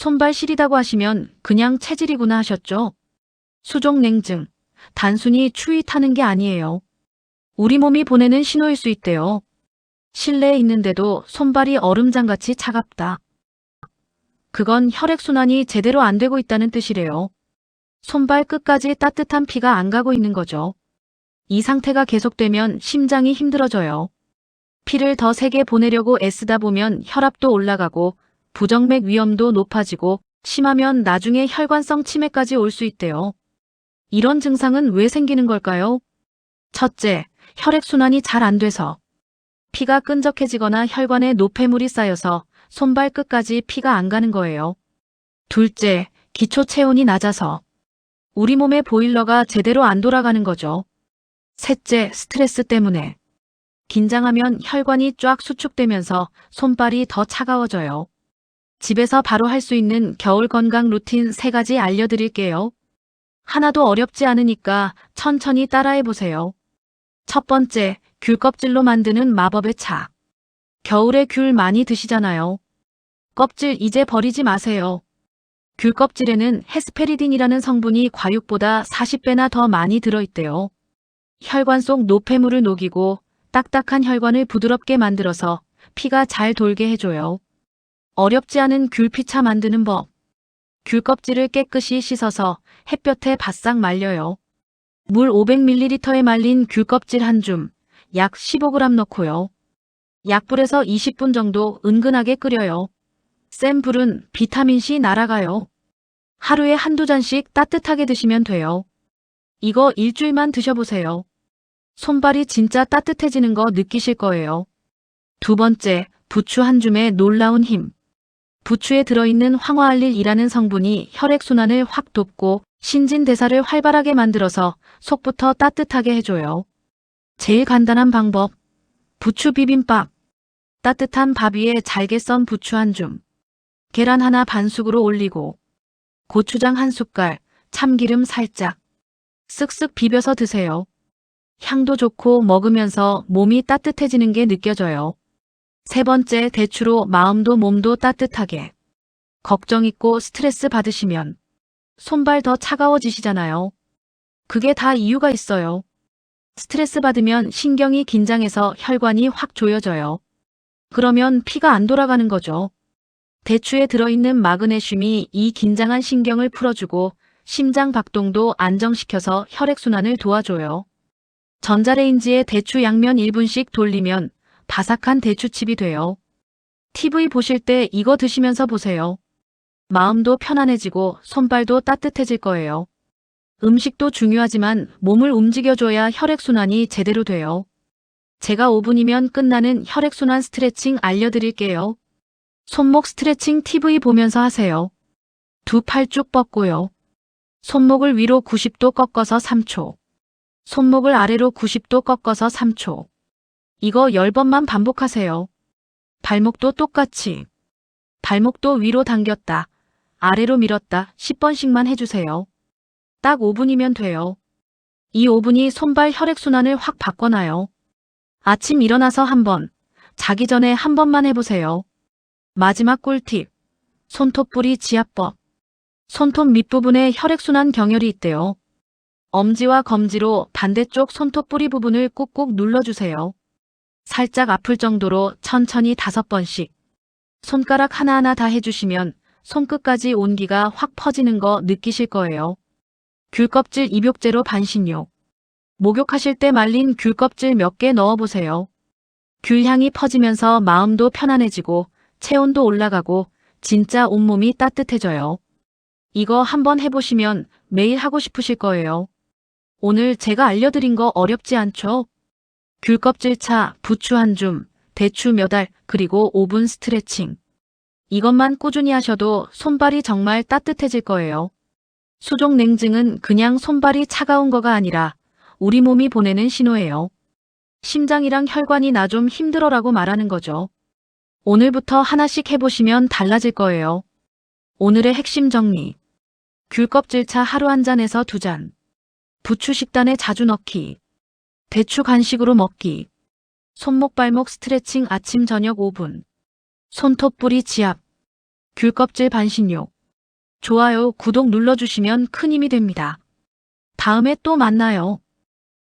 손발 시리다고 하시면 그냥 체질이구나 하셨죠? 수족 냉증. 단순히 추위 타는 게 아니에요. 우리 몸이 보내는 신호일 수 있대요. 실내에 있는데도 손발이 얼음장같이 차갑다. 그건 혈액순환이 제대로 안 되고 있다는 뜻이래요. 손발 끝까지 따뜻한 피가 안 가고 있는 거죠. 이 상태가 계속되면 심장이 힘들어져요. 피를 더 세게 보내려고 애쓰다 보면 혈압도 올라가고 부정맥 위험도 높아지고 심하면 나중에 혈관성 치매까지 올 수 있대요. 이런 증상은 왜 생기는 걸까요? 첫째, 혈액순환이 잘 안 돼서. 피가 끈적해지거나 혈관에 노폐물이 쌓여서 손발 끝까지 피가 안 가는 거예요. 둘째, 기초 체온이 낮아서. 우리 몸의 보일러가 제대로 안 돌아가는 거죠. 셋째, 스트레스 때문에. 긴장하면 혈관이 쫙 수축되면서 손발이 더 차가워져요. 집에서 바로 할 수 있는 겨울 건강 루틴 세 가지 알려드릴게요. 하나도 어렵지 않으니까 천천히 따라해 보세요. 첫 번째, 귤 껍질로 만드는 마법의 차. 겨울에 귤 많이 드시잖아요. 껍질 이제 버리지 마세요. 귤 껍질에는 헤스페리딘이라는 성분이 과육보다 40배나 더 많이 들어있대요. 혈관 속 노폐물을 녹이고 딱딱한 혈관을 부드럽게 만들어서 피가 잘 돌게 해줘요. 어렵지 않은 귤피차 만드는 법. 귤 껍질을 깨끗이 씻어서 햇볕에 바싹 말려요. 물 500ml에 말린 귤 껍질 한 줌, 약 15g 넣고요. 약불에서 20분 정도 은근하게 끓여요. 센 불은 비타민C 날아가요. 하루에 한두 잔씩 따뜻하게 드시면 돼요. 이거 일주일만 드셔보세요. 손발이 진짜 따뜻해지는 거 느끼실 거예요. 두 번째, 부추 한 줌의 놀라운 힘. 부추에 들어있는 황화알릴이라는 성분이 혈액순환을 확 돕고 신진대사를 활발하게 만들어서 속부터 따뜻하게 해줘요. 제일 간단한 방법. 부추 비빔밥. 따뜻한 밥 위에 잘게 썬 부추 한 줌. 계란 하나 반숙으로 올리고 고추장 한 숟갈, 참기름 살짝. 쓱쓱 비벼서 드세요. 향도 좋고 먹으면서 몸이 따뜻해지는 게 느껴져요. 세 번째, 대추로 마음도 몸도 따뜻하게. 걱정 있고 스트레스 받으시면 손발 더 차가워지시잖아요. 그게 다 이유가 있어요. 스트레스 받으면 신경이 긴장해서 혈관이 확 조여져요. 그러면 피가 안 돌아가는 거죠. 대추에 들어있는 마그네슘이 이 긴장한 신경을 풀어주고 심장 박동도 안정시켜서 혈액순환을 도와줘요. 전자레인지에 대추 양면 1분씩 돌리면 바삭한 대추칩이 돼요. TV 보실 때 이거 드시면서 보세요. 마음도 편안해지고 손발도 따뜻해질 거예요. 음식도 중요하지만 몸을 움직여줘야 혈액순환이 제대로 돼요. 제가 5분이면 끝나는 혈액순환 스트레칭 알려드릴게요. 손목 스트레칭 TV 보면서 하세요. 두 팔 쭉 뻗고요. 손목을 위로 90도 꺾어서 3초. 손목을 아래로 90도 꺾어서 3초. 이거 10번만 반복하세요. 발목도 똑같이. 발목도 위로 당겼다. 아래로 밀었다. 10번씩만 해주세요. 딱 5분이면 돼요. 이 5분이 손발 혈액순환을 확 바꿔놔요. 아침 일어나서 한 번, 자기 전에 한 번만 해보세요. 마지막 꿀팁. 손톱뿌리 지압법. 손톱 밑부분에 혈액순환 경혈이 있대요. 엄지와 검지로 반대쪽 손톱 뿌리 부분을 꾹꾹 눌러주세요. 살짝 아플 정도로 천천히 다섯 번씩. 손가락 하나하나 다 해주시면 손끝까지 온기가 확 퍼지는 거 느끼실 거예요. 귤껍질 입욕제로 반신욕. 목욕하실 때 말린 귤껍질 몇 개 넣어보세요. 귤향이 퍼지면서 마음도 편안해지고 체온도 올라가고 진짜 온몸이 따뜻해져요. 이거 한번 해보시면 매일 하고 싶으실 거예요. 오늘 제가 알려드린 거 어렵지 않죠? 귤껍질 차, 부추 한 줌, 대추 몇 알, 그리고 5분 스트레칭. 이것만 꾸준히 하셔도 손발이 정말 따뜻해질 거예요. 수족 냉증은 그냥 손발이 차가운 거가 아니라 우리 몸이 보내는 신호예요. 심장이랑 혈관이 나 좀 힘들어라고 말하는 거죠. 오늘부터 하나씩 해보시면 달라질 거예요. 오늘의 핵심 정리. 귤 껍질차 하루 한 잔에서 두 잔. 부추 식단에 자주 넣기. 대추 간식으로 먹기. 손목 발목 스트레칭 아침 저녁 5분. 손톱 뿌리 지압. 귤껍질 반신욕. 좋아요, 구독 눌러주시면 큰 힘이 됩니다. 다음에 또 만나요.